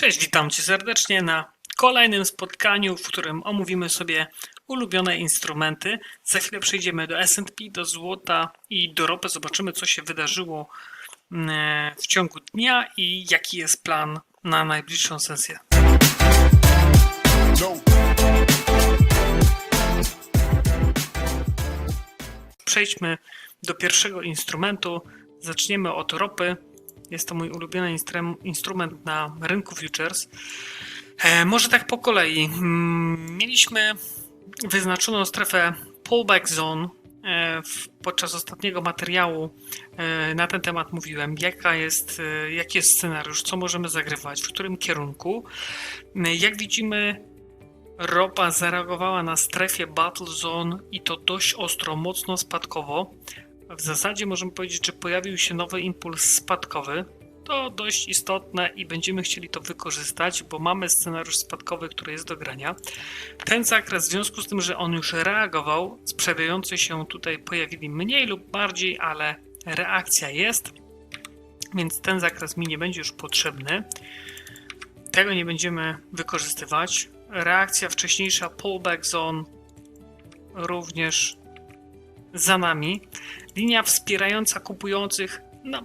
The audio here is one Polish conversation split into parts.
Cześć, witam Cię serdecznie na kolejnym spotkaniu, w którym omówimy sobie ulubione instrumenty. Za chwilę przejdziemy do S&P, do złota i do ropy. Zobaczymy, co się wydarzyło mm, w ciągu dnia i jaki jest plan na najbliższą sesję. Przejdźmy do pierwszego instrumentu. Zaczniemy od ropy. Jest to mój ulubiony instrum- instrument na rynku futures. E, może tak po kolei. Mm, Mieliśmy wyznaczoną strefę pullback zone. E, Podczas ostatniego materiału e, na ten temat mówiłem, jaka jest, jaki jest scenariusz, co możemy zagrywać, w którym kierunku. Jak widzimy, ropa zareagowała na strefie battle zone i to dość ostro, mocno spadkowo. W zasadzie możemy powiedzieć, że pojawił się nowy impuls spadkowy. To dość istotne i będziemy chcieli to wykorzystać, bo mamy scenariusz spadkowy, który jest do grania. Ten zakres, w związku z tym, że on już reagował, sprzedający się tutaj pojawili mniej lub bardziej, ale reakcja jest, więc ten zakres mi nie będzie już potrzebny. Tego nie będziemy wykorzystywać. Reakcja wcześniejsza pullback zone również za nami. Linia wspierająca kupujących, no,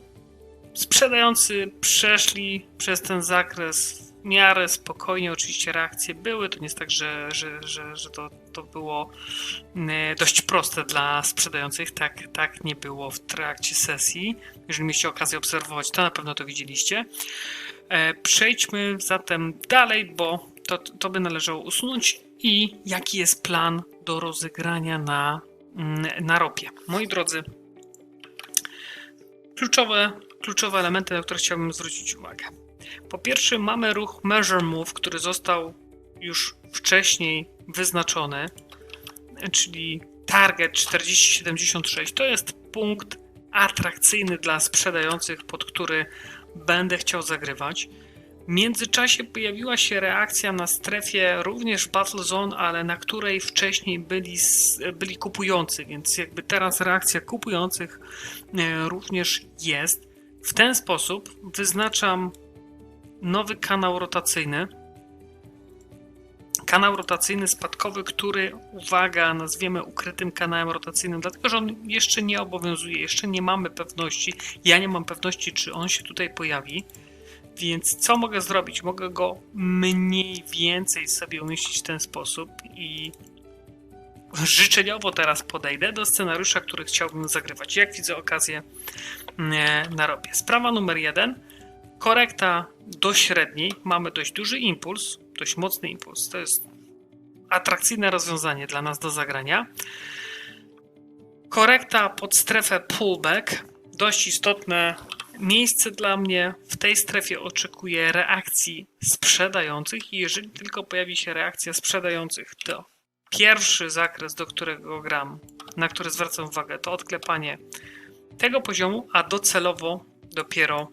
sprzedający przeszli przez ten zakres w miarę spokojnie. Oczywiście reakcje były, to nie jest tak, że, że, że, że to, to było mm, dość proste dla sprzedających. Tak, tak nie było w trakcie sesji. Jeżeli mieliście okazję obserwować, to na pewno to widzieliście. E, Przejdźmy zatem dalej, bo to, to by należało usunąć. I jaki jest plan do rozegrania na, mm, na ropie? Moi drodzy, kluczowe, kluczowe elementy, na które chciałbym zwrócić uwagę. Po pierwsze, mamy ruch Measure Move, który został już wcześniej wyznaczony, czyli target 4076. To jest punkt atrakcyjny dla sprzedających, pod który będę chciał zagrywać. W międzyczasie pojawiła się reakcja na strefie również Battle Zone, ale na której wcześniej byli, byli kupujący, więc jakby teraz reakcja kupujących e, również jest. W ten sposób wyznaczam nowy kanał rotacyjny. Kanał rotacyjny spadkowy, który, uwaga, nazwiemy ukrytym kanałem rotacyjnym, dlatego że on jeszcze nie obowiązuje, jeszcze nie mamy pewności. Ja nie mam pewności, czy on się tutaj pojawi. Więc co mogę zrobić? Mogę go mniej więcej sobie umieścić w ten sposób i życzeniowo teraz podejdę do scenariusza, który chciałbym zagrywać. Jak widzę okazję e, na ropie. Sprawa numer jeden. Korekta do średniej. Mamy dość duży impuls, dość mocny impuls. To jest atrakcyjne rozwiązanie dla nas do zagrania. Korekta pod strefę pullback. Dość istotne miejsce dla mnie. W tej strefie oczekuję reakcji sprzedających i jeżeli tylko pojawi się reakcja sprzedających, to pierwszy zakres, do którego gram, na który zwracam uwagę, to odklepanie tego poziomu, a docelowo dopiero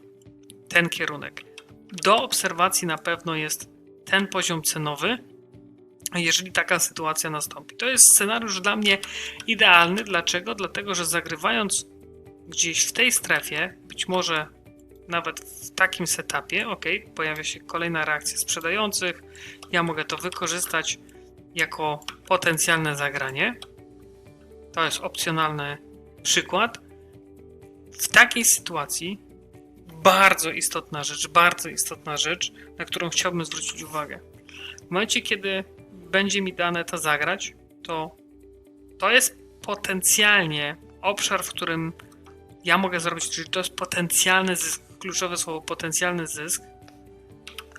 ten kierunek. Do obserwacji na pewno jest ten poziom cenowy, jeżeli taka sytuacja nastąpi. To jest scenariusz dla mnie idealny. Dlaczego? Dlatego, że zagrywając gdzieś w tej strefie, być może nawet w takim setupie, ok, pojawia się kolejna reakcja sprzedających. Ja mogę to wykorzystać jako potencjalne zagranie. To jest opcjonalny przykład. W takiej sytuacji bardzo istotna rzecz, bardzo istotna rzecz, na którą chciałbym zwrócić uwagę. W momencie, kiedy będzie mi dane to zagrać, to to jest potencjalnie obszar, w którym ja mogę zrobić, czyli to jest potencjalny zysk, kluczowe słowo potencjalny zysk,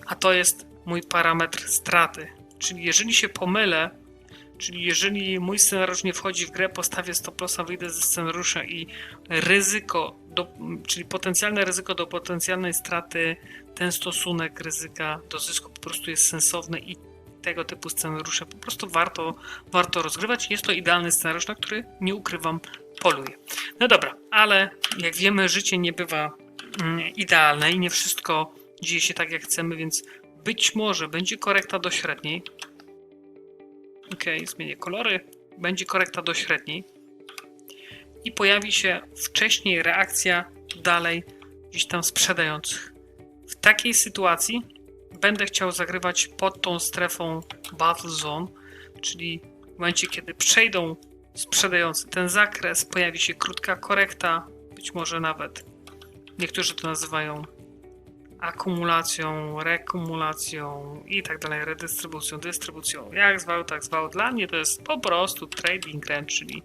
a to jest mój parametr straty. Czyli jeżeli się pomylę, czyli jeżeli mój scenariusz nie wchodzi w grę, postawię stop lossa, wyjdę ze scenariusza i ryzyko, do, czyli potencjalne ryzyko do potencjalnej straty, ten stosunek ryzyka do zysku po prostu jest sensowny i tego typu scenariusze po prostu warto, warto rozgrywać. Jest to idealny scenariusz, na który nie ukrywam, poluję. No dobra, ale jak wiemy, życie nie bywa mm, idealne i nie wszystko dzieje się tak, jak chcemy, więc być może będzie korekta do średniej. Ok, zmienię kolory. Będzie korekta do średniej. I pojawi się wcześniej reakcja dalej gdzieś tam sprzedających. W takiej sytuacji będę chciał zagrywać pod tą strefą Battle Zone, czyli w momencie, kiedy przejdą sprzedający ten zakres, pojawi się krótka korekta, być może nawet niektórzy to nazywają akumulacją, rekumulacją i tak dalej, redystrybucją, dystrybucją, jak zwał, tak zwał. Dla mnie to jest po prostu trading range, czyli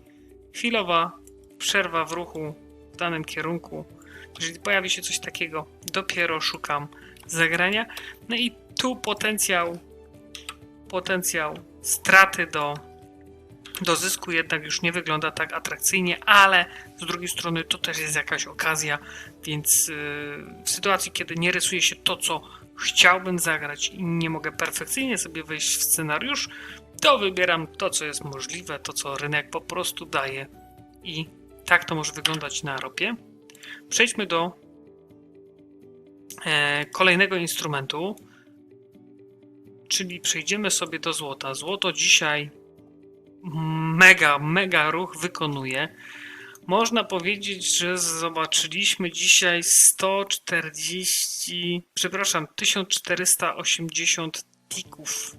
chwilowa przerwa w ruchu w danym kierunku. Jeżeli pojawi się coś takiego, dopiero szukam zagrania. No i tu potencjał, potencjał straty do, do zysku jednak już nie wygląda tak atrakcyjnie, ale z drugiej strony to też jest jakaś okazja, więc yy, w sytuacji, kiedy nie rysuje się to, co chciałbym zagrać i nie mogę perfekcyjnie sobie wejść w scenariusz, to wybieram to, co jest możliwe, to, co rynek po prostu daje i tak to może wyglądać na ropie. Przejdźmy do e, kolejnego instrumentu, czyli przejdziemy sobie do złota. Złoto dzisiaj mega, mega ruch wykonuje. Można powiedzieć, że zobaczyliśmy dzisiaj 140, przepraszam, 1480 tików.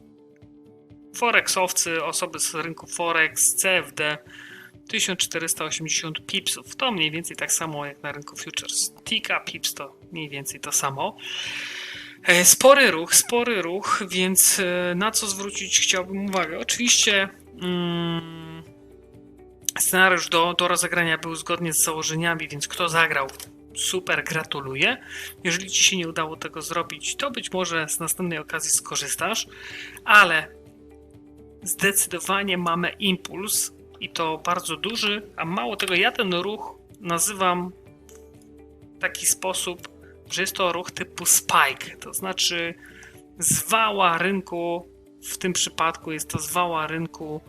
Forexowcy, osoby z rynku Forex, CFD 1480 pipsów. To mniej więcej tak samo jak na rynku futures. Tika, pips to mniej więcej to samo. E, Spory ruch, spory ruch, więc e, na co zwrócić chciałbym uwagę? Oczywiście mm, scenariusz do, do rozegrania był zgodnie z założeniami, więc kto zagrał, super, gratuluję. Jeżeli ci się nie udało tego zrobić, to być może z następnej okazji skorzystasz, ale zdecydowanie mamy impuls i to bardzo duży, a mało tego, ja ten ruch nazywam w taki sposób, że jest to ruch typu spike, to znaczy zwała rynku, w tym przypadku jest to zwała rynku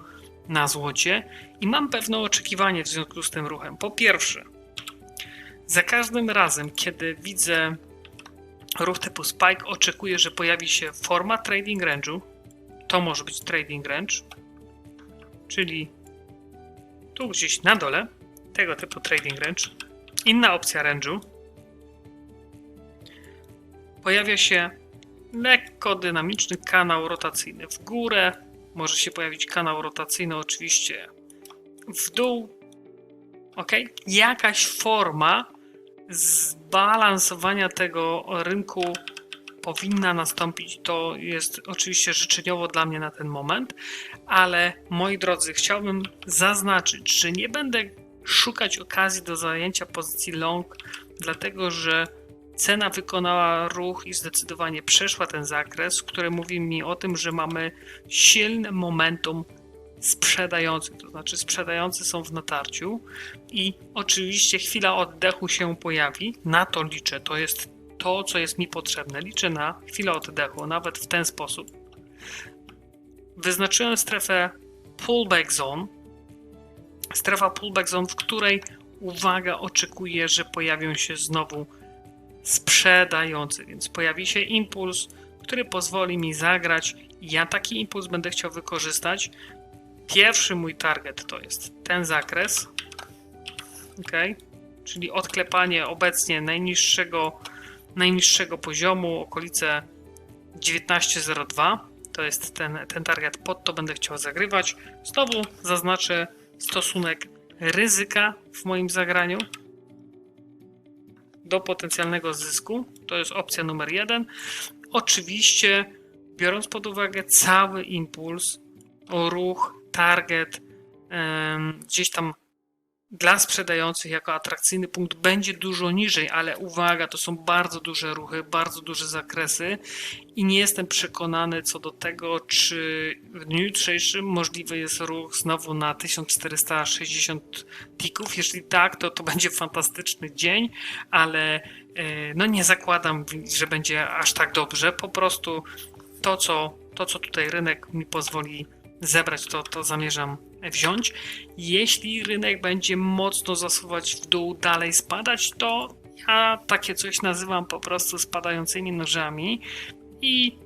na złocie i mam pewne oczekiwanie w związku z tym ruchem. Po pierwsze, za każdym razem, kiedy widzę ruch typu spike, oczekuję, że pojawi się forma trading range'u. To może być trading range, czyli tu gdzieś na dole tego typu trading range. Inna opcja range'u pojawia się lekko dynamiczny kanał rotacyjny w górę. Może się pojawić kanał rotacyjny oczywiście w dół. Ok? Jakaś forma zbalansowania tego rynku powinna nastąpić. To jest oczywiście życzeniowo dla mnie na ten moment, ale moi drodzy, chciałbym zaznaczyć, że nie będę szukać okazji do zajęcia pozycji long, dlatego że cena wykonała ruch i zdecydowanie przeszła ten zakres, który mówi mi o tym, że mamy silne momentum sprzedających, to znaczy sprzedający są w natarciu i oczywiście chwila oddechu się pojawi, na to liczę, to jest to, co jest mi potrzebne. Liczę na chwilę oddechu, nawet w ten sposób. Wyznaczyłem strefę pullback zone. Strefa pullback zone, w której uwaga, oczekuję, że pojawią się znowu sprzedający, więc pojawi się impuls, który pozwoli mi zagrać. Ja taki impuls będę chciał wykorzystać. Pierwszy mój target to jest ten zakres. Ok, czyli odklepanie obecnie najniższego najniższego poziomu, okolice 19.02. To jest ten, ten target, pod to będę chciał zagrywać. Znowu zaznaczę stosunek ryzyka w moim zagraniu do potencjalnego zysku. To jest opcja numer jeden. Oczywiście, biorąc pod uwagę cały impuls, ruch, target, gdzieś tam dla sprzedających jako atrakcyjny punkt będzie dużo niżej, ale uwaga, to są bardzo duże ruchy, bardzo duże zakresy i nie jestem przekonany co do tego, czy w dniu jutrzejszym możliwy jest ruch znowu na 1460 tików. Jeśli tak, to to będzie fantastyczny dzień, ale e, no nie zakładam, że będzie aż tak dobrze. Po prostu to, co, to, co tutaj rynek mi pozwoli zebrać, to, to zamierzam wziąć. Jeśli rynek będzie mocno zasuwać w dół, dalej spadać, to ja takie coś nazywam po prostu spadającymi nożami i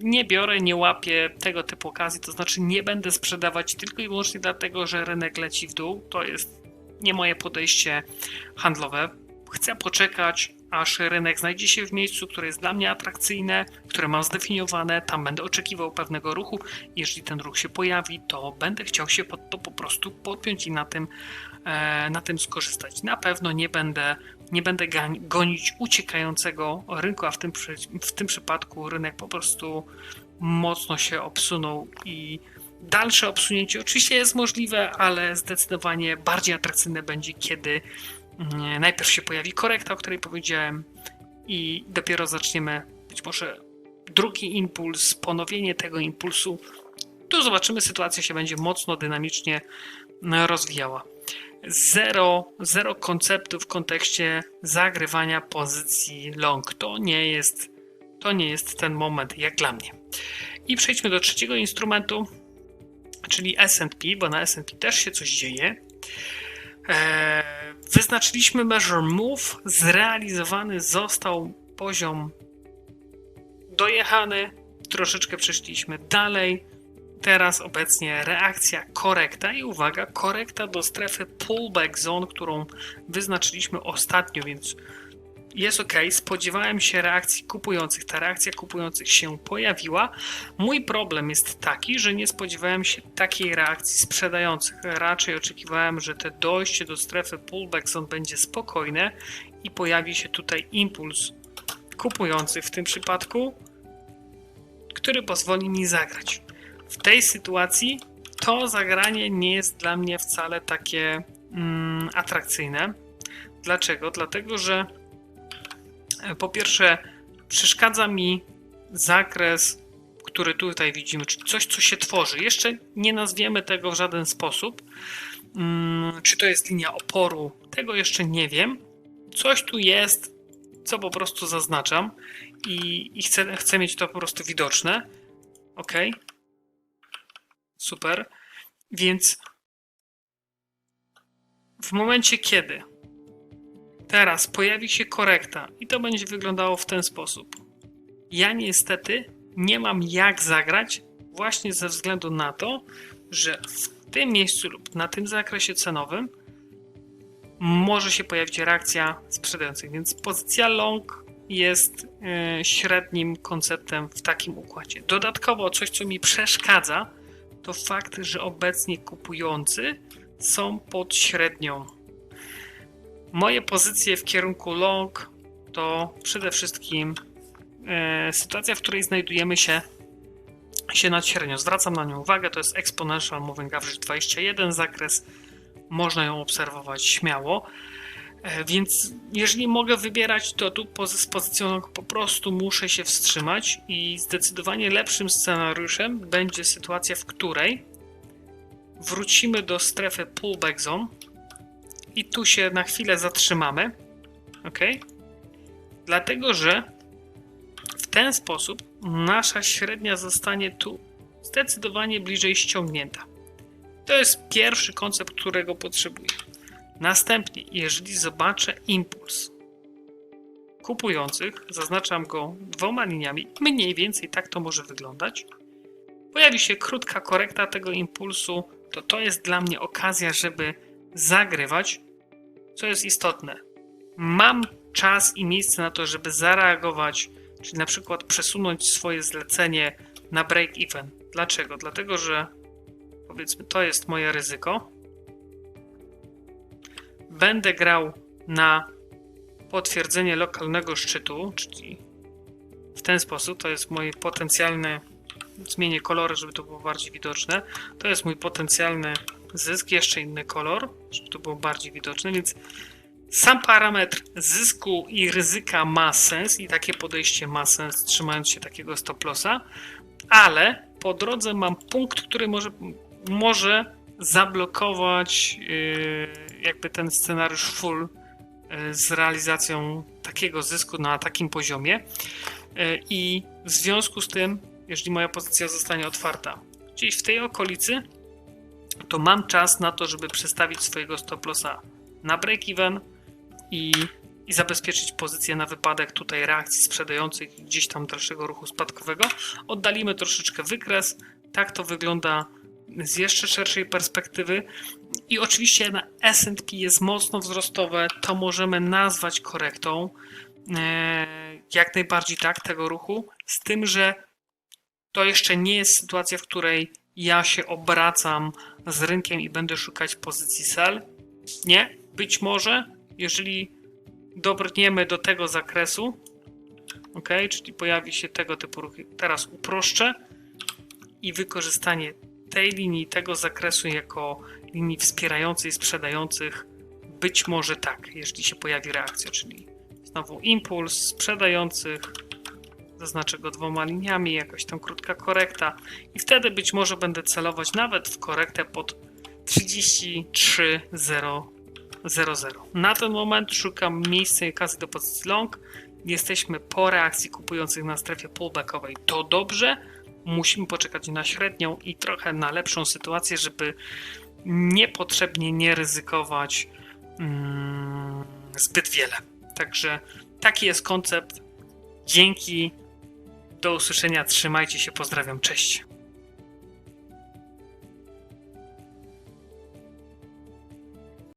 nie biorę, nie łapię tego typu okazji, to znaczy nie będę sprzedawać tylko i wyłącznie dlatego, że rynek leci w dół. To jest nie moje podejście handlowe. Chcę poczekać, aż rynek znajdzie się w miejscu, które jest dla mnie atrakcyjne, które mam zdefiniowane, tam będę oczekiwał pewnego ruchu. Jeżeli ten ruch się pojawi, to będę chciał się pod to po prostu podpiąć i na tym, e, na tym skorzystać. Na pewno nie będę, nie będę gonić uciekającego rynku, a w tym, w tym przypadku rynek po prostu mocno się obsunął i dalsze obsunięcie oczywiście jest możliwe, ale zdecydowanie bardziej atrakcyjne będzie, kiedy najpierw się pojawi korekta, o której powiedziałem, i dopiero zaczniemy być może drugi impuls, ponowienie tego impulsu. Tu zobaczymy, sytuacja się będzie mocno dynamicznie rozwijała. Zero, zero konceptu w kontekście zagrywania pozycji long. To nie jest, to nie jest ten moment, jak dla mnie. I przejdźmy do trzeciego instrumentu, czyli S&P, bo na S&P też się coś dzieje. Eee, wyznaczyliśmy measure move, zrealizowany został poziom dojechany, troszeczkę przeszliśmy dalej. Teraz obecnie reakcja korekta i uwaga, korekta do strefy pullback zone, którą wyznaczyliśmy ostatnio, więc jest ok. Spodziewałem się reakcji kupujących. Ta reakcja kupujących się pojawiła. Mój problem jest taki, że nie spodziewałem się takiej reakcji sprzedających. Raczej oczekiwałem, że te dojście do strefy pullback zone będzie spokojne i pojawi się tutaj impuls kupujący w tym przypadku, który pozwoli mi zagrać. W tej sytuacji to zagranie nie jest dla mnie wcale takie mm, atrakcyjne. Dlaczego? Dlatego, że po pierwsze, przeszkadza mi zakres, który tutaj widzimy, czyli coś, co się tworzy. Jeszcze nie nazwiemy tego w żaden sposób. Mm, Czy to jest linia oporu? Tego jeszcze nie wiem. Coś tu jest, co po prostu zaznaczam i, i chcę, chcę mieć to po prostu widoczne. Ok. Super. Więc w momencie, kiedy teraz pojawi się korekta i to będzie wyglądało w ten sposób, ja niestety nie mam jak zagrać właśnie ze względu na to, że w tym miejscu lub na tym zakresie cenowym może się pojawić reakcja sprzedających, więc pozycja long jest e, średnim konceptem w takim układzie. Dodatkowo coś, co mi przeszkadza, to fakt, że obecnie kupujący są pod średnią. Moje pozycje w kierunku long to przede wszystkim e, sytuacja, w której znajdujemy się, się nad średnią. Zwracam na nią uwagę, to jest Exponential Moving Average 21 zakres. Można ją obserwować śmiało. E, Więc jeżeli mogę wybierać, to tu z pozycją long po prostu muszę się wstrzymać i zdecydowanie lepszym scenariuszem będzie sytuacja, w której wrócimy do strefy pullback zone i tu się na chwilę zatrzymamy. ok? Dlatego, że w ten sposób nasza średnia zostanie tu zdecydowanie bliżej ściągnięta. To jest pierwszy koncept, którego potrzebuję. Następnie, jeżeli zobaczę impuls kupujących, zaznaczam go dwoma liniami, mniej więcej tak to może wyglądać. Pojawi się krótka korekta tego impulsu, to to jest dla mnie okazja, żeby zagrywać, co jest istotne. Mam czas i miejsce na to, żeby zareagować, czyli na przykład przesunąć swoje zlecenie na break-even. Dlaczego? Dlatego, że powiedzmy, to jest moje ryzyko będę grał na potwierdzenie lokalnego szczytu, czyli w ten sposób, to jest mój potencjalny, zmienię kolory, żeby to było bardziej widoczne, to jest mój potencjalny zysk, jeszcze inny kolor, żeby to było bardziej widoczne, więc sam parametr zysku i ryzyka ma sens i takie podejście ma sens, trzymając się takiego stop lossa, ale po drodze mam punkt, który może, może zablokować yy, jakby ten scenariusz full yy, z realizacją takiego zysku na takim poziomie. Yy, I w związku z tym, jeżeli moja pozycja zostanie otwarta gdzieś w tej okolicy, to mam czas na to, żeby przestawić swojego stop lossa na break-even i, i zabezpieczyć pozycję na wypadek tutaj reakcji sprzedających i gdzieś tam dalszego ruchu spadkowego. Oddalimy troszeczkę wykres. Tak to wygląda z jeszcze szerszej perspektywy. I oczywiście na S&P jest mocno wzrostowe, to możemy nazwać korektą. e, jak najbardziej tak tego ruchu, z tym, że to jeszcze nie jest sytuacja, w której ja się obracam z rynkiem i będę szukać pozycji sell. Nie, być może, jeżeli dobrniemy do tego zakresu, ok, czyli pojawi się tego typu ruch. Teraz uproszczę i wykorzystanie tej linii, tego zakresu jako linii wspierającej sprzedających, być może tak, jeżeli się pojawi reakcja, czyli znowu impuls sprzedających, zaznaczę go dwoma liniami, jakaś tam krótka korekta i wtedy być może będę celować nawet w korektę pod 33,000. Na ten moment szukam miejsca i okazji do pozycji long. Jesteśmy po reakcji kupujących na strefie pullbackowej. To dobrze. Musimy poczekać na średnią i trochę na lepszą sytuację, żeby niepotrzebnie nie ryzykować mm, zbyt wiele. Także taki jest koncept. Dzięki. Do usłyszenia. Trzymajcie się. Pozdrawiam. Cześć.